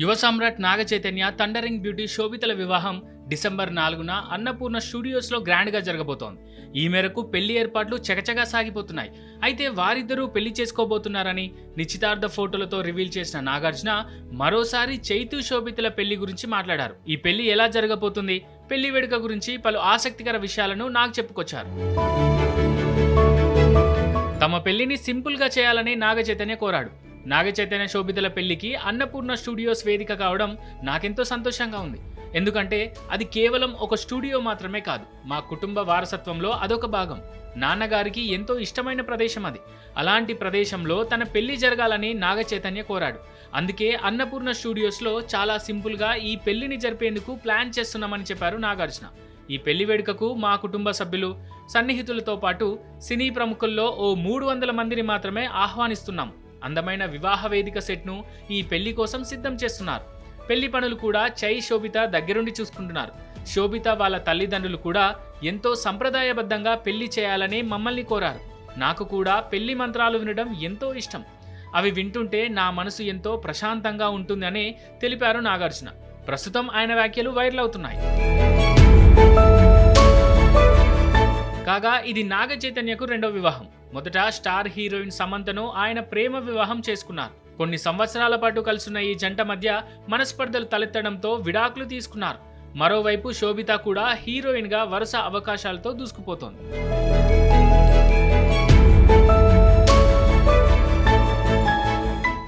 నవసామ్రాట్ Naga Chaitanya thundering beauty శోభితల వివాహం December నాలుగున అన్నపూర్ణ స్టూడియోస్లో గ్రాండ్గా జరగబోతోంది. ఈ మేరకు పెళ్ళి ఏర్పాట్లు చకచగా సాగిపోతున్నాయి. అయితే వారిద్దరూ పెళ్ళి చేసుకోబోతున్నారని నిశ్చితార్థ ఫోటోలతో రివీల్ చేసిన నాగార్జున మరోసారి చైతు శోభితల పెళ్ళి గురించి మాట్లాడారు. ఈ పెళ్ళి ఎలా జరగబోతుంది? పెళ్ళి వేడుక గురించి పలు ఆసక్తికర విషయాలను నాకు చెప్పుకొచ్చారు. తమ పెళ్ళిని సింపుల్గా చేయాలని నాగ చైతన్య కోరాడు. నాగ చైతన్య శోభితల పెళ్ళికి అన్నపూర్ణ స్టూడియోస్ వేదిక కావడం నాకెంతో సంతోషంగా ఉంది. ఎందుకంటే అది కేవలం ఒక స్టూడియో మాత్రమే కాదు మా కుటుంబ వారసత్వంలో అదొక భాగం. నాన్నగారికి ఎంతో ఇష్టమైన ప్రదేశం అది. అలాంటి ప్రదేశంలో తన పెళ్ళి జరగాలని నాగ చైతన్య కోరాడు. అందుకే అన్నపూర్ణ స్టూడియోస్లో చాలా సింపుల్గా ఈ పెళ్ళిని జరిపేందుకు ప్లాన్ చేస్తున్నామని చెప్పారు నాగార్జున. ఈ పెళ్ళి వేడుకకు మా కుటుంబ సభ్యులు సన్నిహితులతో పాటు సినీ ప్రముఖుల్లో ఓ మూడు వందల మందిని మాత్రమే ఆహ్వానిస్తున్నాం. అందమైన వివాహ వేదిక సెట్ను ఈ పెళ్ళి కోసం సిద్ధం చేస్తున్నారు. పెళ్ళి పనులు కూడా చై శోభిత దగ్గరుండి చూసుకుంటున్నారు. శోభిత వాళ్ళ తల్లిదండ్రులు కూడా ఎంతో సంప్రదాయబద్ధంగా పెళ్ళి చేయాలని మమ్మల్ని కోరారు. నాకు కూడా పెళ్ళి మంత్రాలు వినడం ఎంతో ఇష్టం. అవి వింటుంటే నా మనసు ఎంతో ప్రశాంతంగా ఉంటుందని తెలిపారు నాగార్జున. ప్రస్తుతం ఆయన వ్యాఖ్యలు వైరల్ అవుతున్నాయి. కాగా ఇది నాగ చైతన్యకు రెండో వివాహం. మొదట స్టార్ హీరోయిన్ సమంతను ఆయన ప్రేమ వివాహం చేసుకున్నారు. కొన్ని సంవత్సరాల పాటు కలుసున్న ఈ జంట మధ్య మనస్పర్ధలు తలెత్తడంతో విడాకులు తీసుకున్నారు. మరోవైపు శోభిత కూడా హీరోయిన్గా వరుస అవకాశాలతో దూసుకుపోతోంది.